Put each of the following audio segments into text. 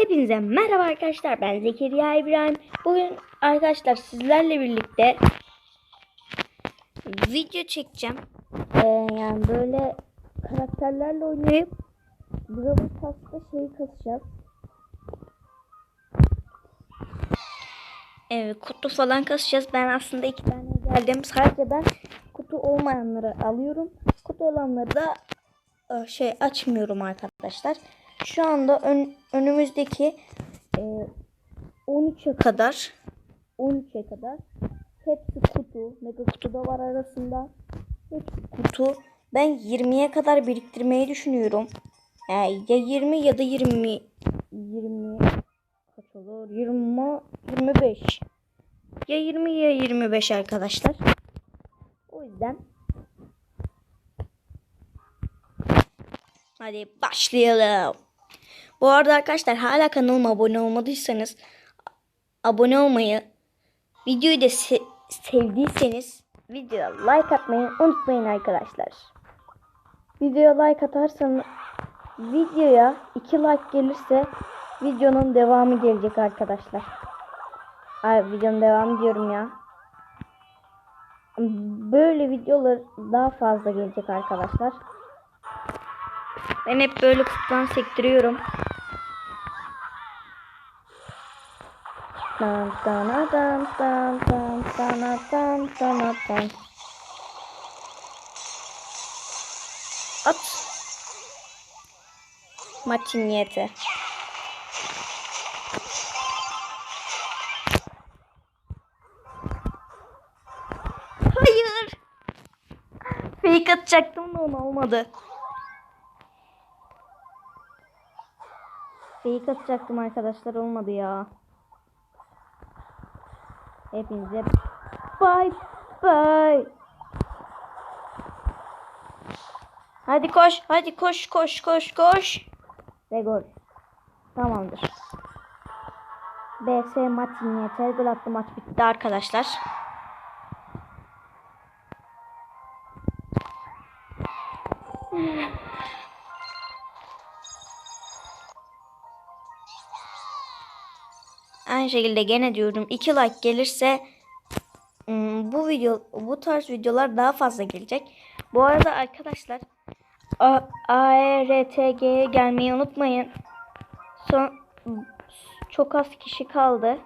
Hepinize merhaba arkadaşlar. Ben Zekeriya İbrahim. Bugün arkadaşlar sizlerle birlikte video çekeceğim. Ee, yani böyle karakterlerle oynayıp Brawl Pass'ta şeyi kasacağız. Evet kutu falan kasacağız. Ben aslında iki tane geldim. Sadece ben kutu olmayanları alıyorum. Kutu olanları da e, şey açmıyorum arkadaşlar. Şu anda ön, önümüzdeki e, 13'e kadar 13'e kadar hepsi kutu. Mega kutu da var arasında. Hepsi kutu. Ben 20'ye kadar biriktirmeyi düşünüyorum. Yani ya 20 ya da 20 20 kaç olur? 20 25. Ya 20 ya 25 arkadaşlar. O yüzden Hadi başlayalım. Bu arada arkadaşlar hala kanalıma abone olmadıysanız abone olmayı, videoyu da se- sevdiyseniz videoya like atmayı unutmayın arkadaşlar. Videoya like atarsanız videoya 2 like gelirse videonun devamı gelecek arkadaşlar. Ay videonun devamı diyorum ya. Böyle videolar daha fazla gelecek arkadaşlar. Ben hep böyle kutudan sektiriyorum. Dan dan dan dan dan dan dan dan dan. At. Maçın niyeti. Hayır. Fake atacaktım da onu olmadı. Fake atacaktım arkadaşlar olmadı ya. Hepinize bye bye. Hadi koş, hadi koş, koş, koş, koş. Ve gol. Tamamdır. BS maç niyeti. Gol attı maç bitti arkadaşlar. Aynı şekilde gene diyorum 2 like gelirse ım, bu video bu tarz videolar daha fazla gelecek. Bu arada arkadaşlar A- AERTG'ye gelmeyi unutmayın. Son çok az kişi kaldı.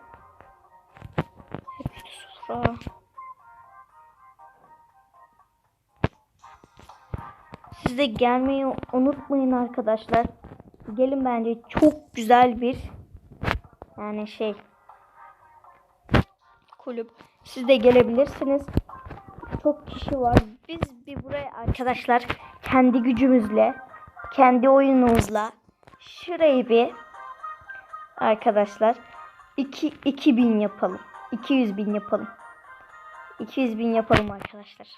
Siz de gelmeyi unutmayın arkadaşlar. Gelin bence çok güzel bir yani şey kulüp. Siz de gelebilirsiniz. Çok kişi var. Biz bir buraya arkadaşlar kendi gücümüzle, kendi oyunumuzla şurayı bir arkadaşlar 2 2000 yapalım. 200 bin yapalım. 200 bin yapalım arkadaşlar.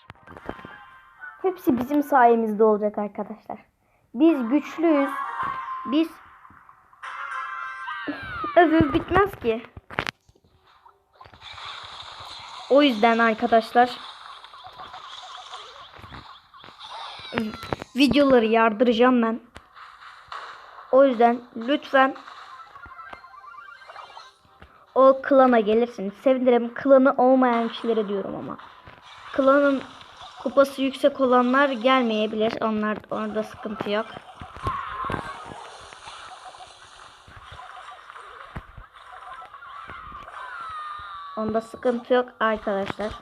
Hepsi bizim sayemizde olacak arkadaşlar. Biz güçlüyüz. Biz Öf bitmez ki. O yüzden arkadaşlar videoları yardıracağım ben. O yüzden lütfen o klana gelirsiniz. Sevinirim. Klanı olmayan kişilere diyorum ama. Klanın kupası yüksek olanlar gelmeyebilir. Onlar orada sıkıntı yok. Onda sıkıntı yok arkadaşlar.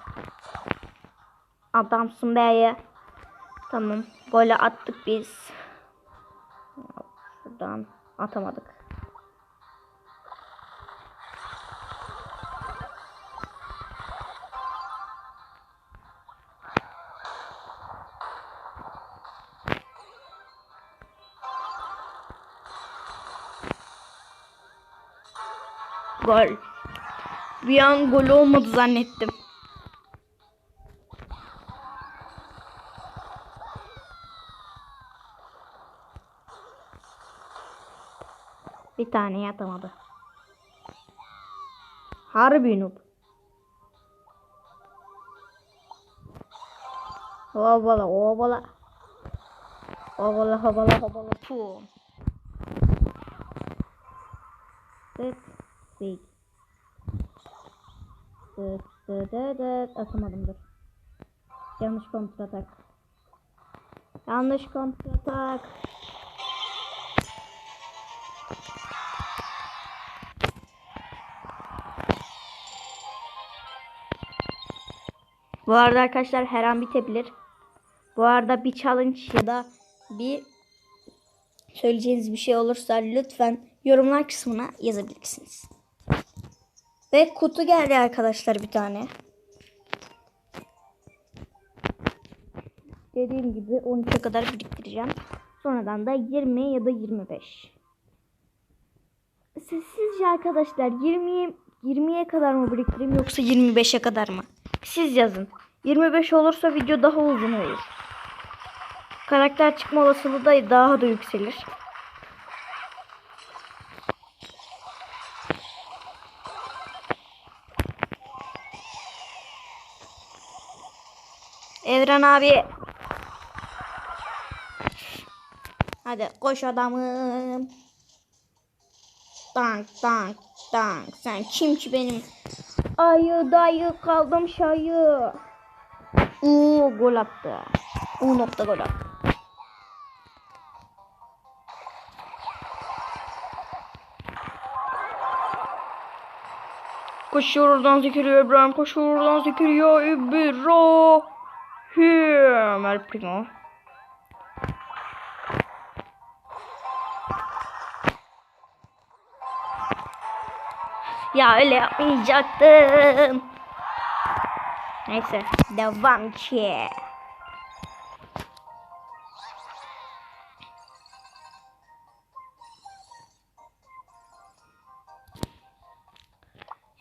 Adamsın beye. Tamam. Golü attık biz. Şuradan atamadık. Gol. Bir an gol olmadı zannettim. Bir tane yatamadı. Harbi noob. Obala obala. Obala obala obala. Puh. Let's see. Dıt dıt dıt dıt. Atamadım dur. Yanlış kontratak. Yanlış kontratak. Bu arada arkadaşlar her an bitebilir. Bu arada bir challenge ya da bir söyleyeceğiniz bir şey olursa lütfen yorumlar kısmına yazabilirsiniz. Ve kutu geldi arkadaşlar bir tane. Dediğim gibi 13'e kadar biriktireceğim. Sonradan da 20 ya da 25. Siz- Sizce arkadaşlar 20'ye 20'ye kadar mı biriktireyim yoksa 25'e kadar mı? Siz yazın. 25 olursa video daha uzun olur. Karakter çıkma olasılığı da daha da yükselir. Evren abi. Hadi koş adamım. Dank dank dank. Sen kim ki benim? Ayı dayı kaldım şayı. Oo gol attı. O nokta gol attı. Koşuyor oradan Zekeriya İbrahim. Koşuyor oradan Zekeriya İbrahim. El Primo. Ya öyle yapmayacaktım. Neyse devam ki.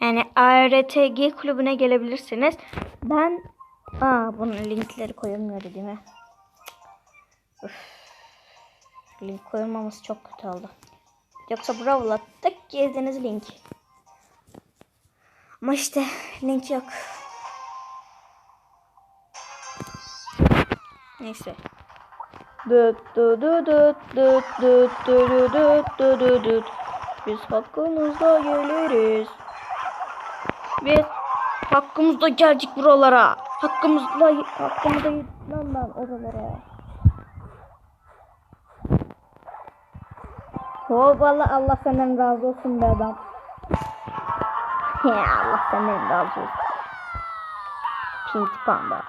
Yani ARTG kulübüne gelebilirsiniz. Ben Aa bunun linkleri koyulmuyor değil mi? Üf. Link koyulmaması çok kötü oldu. Yoksa Brawl'a tık girdiniz link. Ama işte link yok. Neyse. Düt düt düt düt düt düt düt düt düt düt düt. Biz hakkımızda geliriz. Biz hakkımızda geldik buralara. Hakkımızda hakkımızda lan ben oralara. Hoppala Allah senden razı olsun be adam. Ya Allah senden razı olsun. Pink Panda.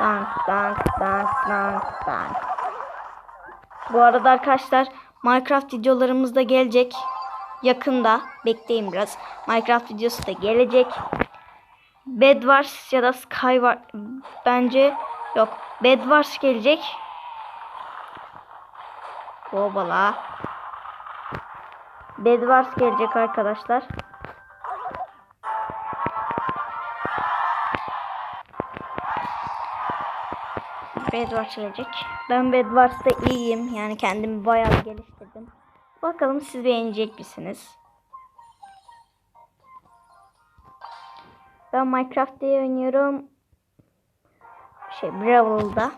Dank dank dank dank dank. Bu arada arkadaşlar Minecraft videolarımız da gelecek. Yakında. Bekleyin biraz. Minecraft videosu da gelecek. Bed Wars ya da Sky var. Bence yok. Bed Wars gelecek. Obala. Bed Wars gelecek arkadaşlar. Bedwars gelecek. Ben Bedwars'ta iyiyim. Yani kendimi bayağı geliştirdim. Bakalım siz beğenecek misiniz? Ben Minecraft'ta oynuyorum. Şey Brawl'da.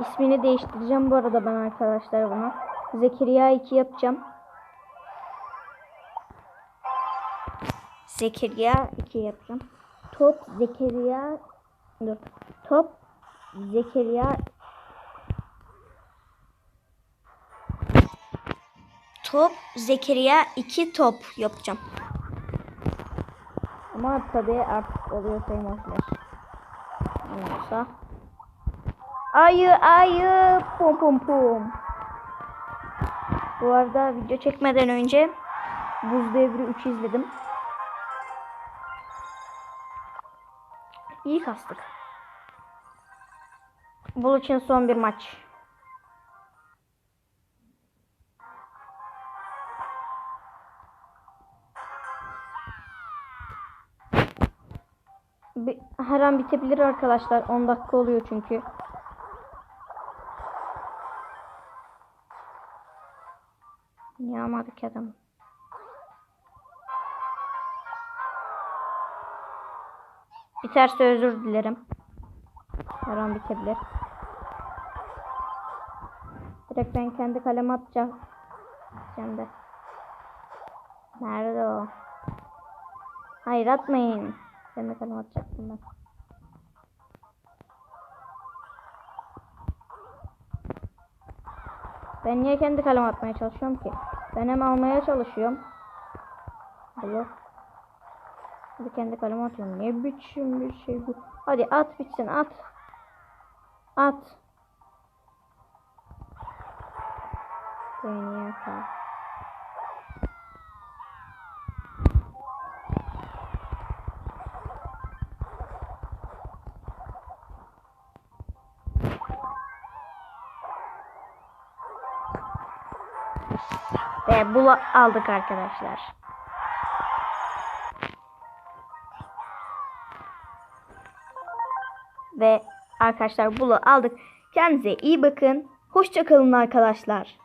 İsmini değiştireceğim bu arada ben arkadaşlar bunu. Zekeriya 2 yapacağım. Zekeriya 2 yapacağım. Top Zekeriya dur. Top Zekeriya Top Zekeriya 2 top yapacağım. Ama tabii artık oluyor sayılmazlar. Olsa. Ayı ayı pum pum pum. Bu arada video çekmeden önce Buz Devri 3 izledim. İyi kastık. Bu için son bir maç. Her an bitebilir arkadaşlar. 10 dakika oluyor çünkü. Niye almadık adam? Biterse özür dilerim. Her an bitebilir. Direkt ben kendi kaleme atacağım. Şimdi. Nerede o? Hayır atmayın. Kendi kaleme atacaktım ben. Ben niye kendi kaleme atmaya çalışıyorum ki? Ben hem almaya çalışıyorum. Blok. Hadi kendi kaleme atıyorum. Ne biçim bir şey bu? Hadi at bitsin at. At. Beni yakar. Ve bunu aldık arkadaşlar. Ve arkadaşlar bunu aldık. Kendinize iyi bakın. Hoşçakalın arkadaşlar.